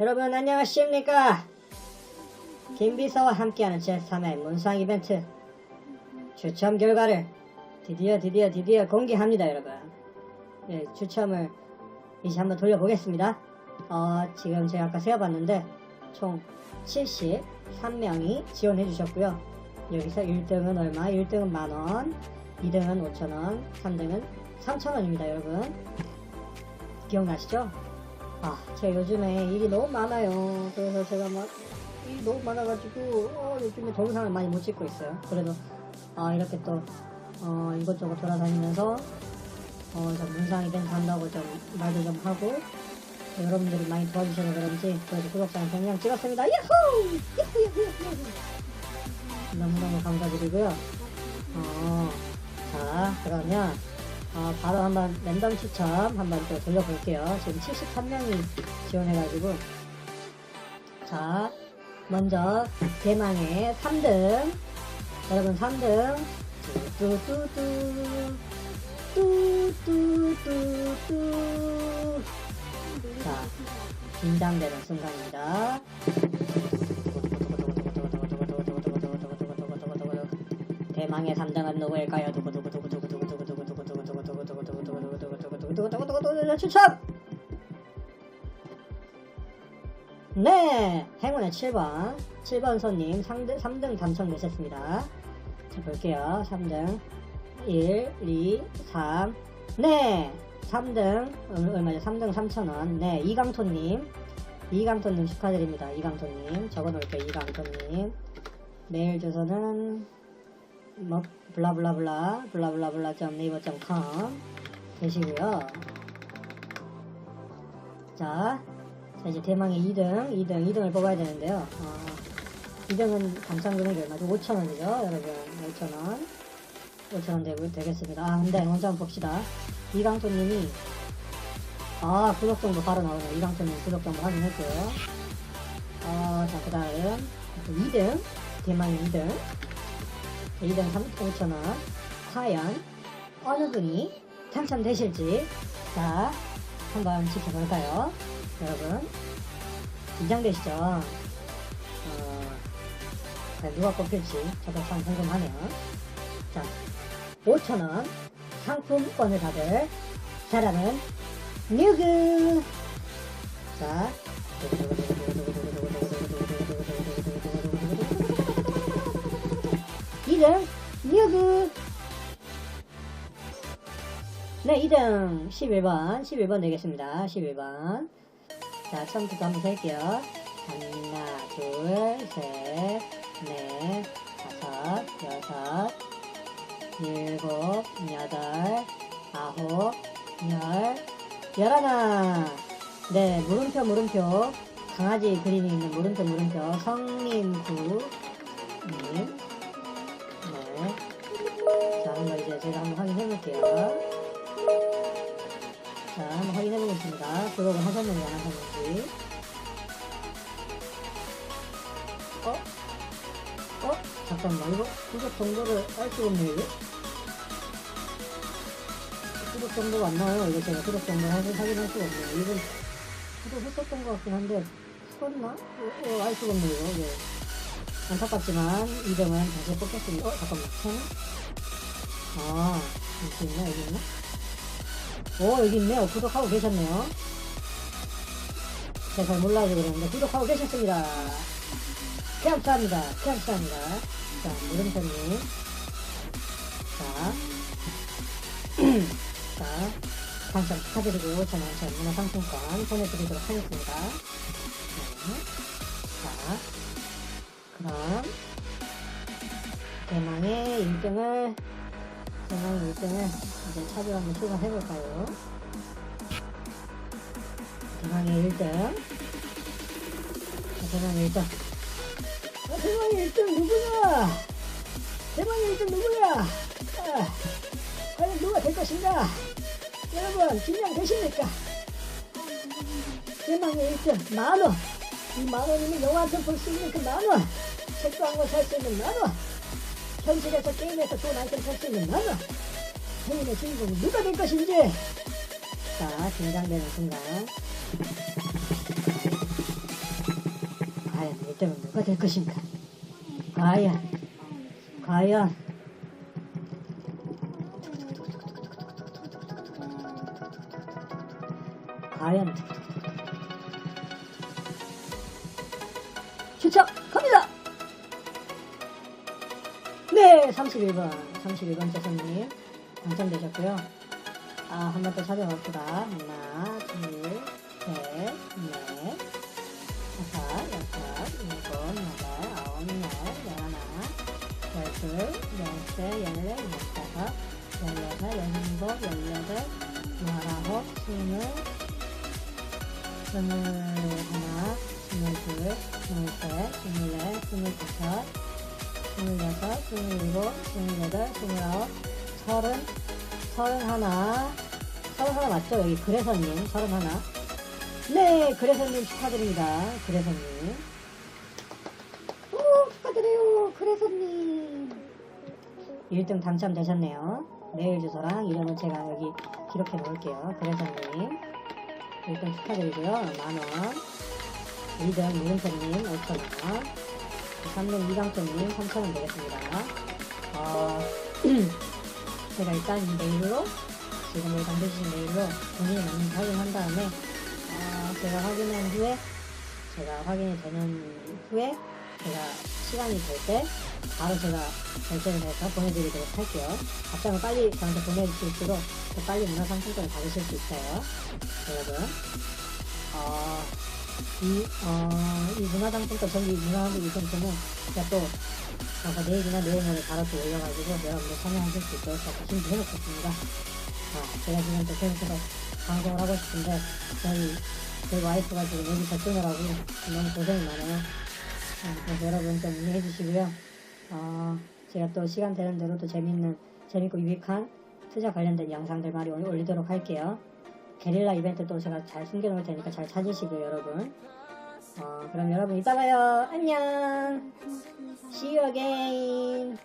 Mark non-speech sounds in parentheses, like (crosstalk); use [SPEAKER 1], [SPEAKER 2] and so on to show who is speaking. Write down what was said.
[SPEAKER 1] 여러분 안녕하십니까? 김비서와 함께하는 제3회 문상 이벤트 추첨 결과를 드디어 드디어 드디어 공개합니다 여러분. 예, 추첨을 이제 한번 돌려보겠습니다. 어, 지금 제가 아까 세어봤는데 총 73명이 지원해 주셨고요. 여기서 1등은 얼마? 1등은 만원 2등은 5천원 3등은 3천원입니다 여러분. 기억나시죠? 아, 제가 요즘에 일이 너무 많아요. 그래서 제가 막 일이 너무 많아가지고 어, 요즘에 동영상을 많이 못 찍고 있어요. 그래도 어, 아, 이렇게 또 어, 이것저것 돌아다니면서 어, 문상 이벤트 한다고 좀 말도 좀 하고 여러분들이 많이 도와주셔서 그런지 그래도 구독자한테 그냥 찍었습니다. 야호! 너무너무 감사드리고요. 어, 자 그러면 어, 바로 한번 랜덤 추첨 한번 또 돌려볼게요. 지금 73명이 지원해가지고 자 먼저 대망의 3등 여러분 3등 뚜뚜뚜 뚜뚜뚜뚜 자 긴장되는 순간입니다. 대망의 3등은 누구일까요? 누구누구 왔다 갔다 왔다 갔다 추첨! 네! 행운의 7번 7번 손님 3등, 3등 당첨되셨습니다 자 볼게요 3등 1, 2, 3 네! 3등 얼마죠? 3등 3천원 네 이강토님 이강토님 축하드립니다 이강토님 적어놓을게요 이강토님 메일 주소는 뭐 블라블라블라 블라블라블라.네이버.com 되시고요. 자, 자 이제 대망의 2등 2등 2등을 뽑아야 되는데요. 어, 2등은 당첨 금액이 얼마죠? 5천원이죠 여러분. 5천원. 5천원 되고 되겠습니다. 아 근데 먼저 한번 봅시다. 이강토님이 아 구독 정보 바로 나오네요. 이강토님 구독 정보 확인했고요. 어, 자, 그 다음, 2등, 대망의 2등. 2등 3, 5천원. 과연, 어느 분이 당첨되실지, 자, 한번 지켜볼까요? 여러분, 긴장되시죠? 어, 과연 누가 뽑힐지, 저도 참 궁금하네요. 자, 5천원 상품권을 받을 사람은 누구? 자, 2등 누구? 네 2등 11번 11번 되겠습니다. 11번. 자 처음부터 한번 할게요. 하나 둘셋넷 다섯 여섯 일곱 여덟 아홉 열 열하나. 네 물음표 물음표. 강아지 그림이 있는 물음표 물음표. 성민구님. 네. 자, 한번 이제 제가 한번 확인해 볼게요. 확인해 보겠습니다. 구독을 하셨는지 안 하셨는지. 어? 어? 잠깐만, 이거 구독 정보를 알 수가 없네, 이거? 구독 정보가 안 나와요. 이거 제가 구독 확인, 확인할 수가 없네요. 이건 구독했었던 것 같긴 한데, 썼나? 어, 어, 알 수가 없네, 이거. 예. 안타깝지만 2등은 다시 뽑혔습니다. 어 잠깐만 채널? 아 여기 있나 여기 있나? 오 여기 있네요. 구독하고 계셨네요. 제가 잘 몰라서 그러는데 구독하고 계셨습니다. 감사합니다. 감사합니다. 자 무름선님 자, (clears throat) 자 당첨 축하드리고 저는 제 문화상품권 보내드리도록 하겠습니다. 네. 자 그럼 대망의 1등을 대망의 1등을 이제 차주 한번 출발해볼까요? 대망의 1등 자, 대망의 1등 아, 대망의 1등 누구냐? 대망의 1등 누구야? 아, 과연 누가 될 것인가? 여러분 긴장 되십니까? 대망의 1등 만원 이 만원이면 영화 한편볼수 있는 그 만원 책도 한 권 살 수 있는 만원 현실에서 게임에서 좋은 아이템 살수 있는 만원 행운의 주인공이 누가 될 것인지 자 긴장되는 순간 과연 1등은 누가 될 것인가? 과연, 과연. 과연. 추첨 갑니다! 네, 31번, 31번째 손님 당첨되셨고요. 아, 한 번 더 찾아봅시다. 하나, 둘, 셋, 넷, 다섯, 여섯, 일곱, 여덟, 아홉, 열, 열하나, 열둘, 열셋, 열넷, 열다섯, 열여섯, 열일곱, 열여덟, 열아홉, 스물, 스물하나, 스물둘, 스물셋, 스물넷, 스물다섯, 스물여섯, 스물일곱, 스물여덟, 스물아홉, 서른, 서른하나, 맞죠? 여기 그래서님, 서른하나. 네, 그래서님 축하드립니다. 그래서님. 오, 축하드려요. 그래서님. 1등 당첨되셨네요. 메일 주소랑 이름은 제가 여기 기록해 놓을게요. 그래서님. 1등 축하드리고요. 만원. 2등 미은태님 5천원. 3등 이강태님 3천원 되겠습니다. 어, (clears throat) 제가 일단 이 메일로 지금 여기 남겨주신 메일로 본인이 맞는지 확인한 다음에 어, 제가 확인한 후에 제가 확인이 되는 후에 제가 시간이 될 때 바로 제가 결제를 해서 보내드리도록 할게요. 답장을 빨리 저한테 보내주실수록 더 빨리 문화상품권을 받으실 수 있어요. 여러분 어, 이, 어, 이 문화상품권 전기 문화한국 이벤트는 제가 또 가서 내일이나 내일 모레 바로 또 올려가지고 여러분들 참여하실 수 있도록 제가 준비해놓겠습니다. 아, 제가 지금 또 계속해서 방송을 하고 싶은데 저희 저희 와이프가 지금 여기 하고 너무 고생이 많아요. 아, 그래서 여러분 좀 이해해 주시고요. 어, 제가 또 시간 되는 대로 또 재밌는 재밌고 유익한 투자 관련된 영상들 많이 올- 올리도록 할게요. 게릴라 이벤트 또 제가 잘 숨겨놓을 테니까 잘 찾으시고요, 여러분. 어, 그럼 여러분 이따 봐요. 안녕. See you again.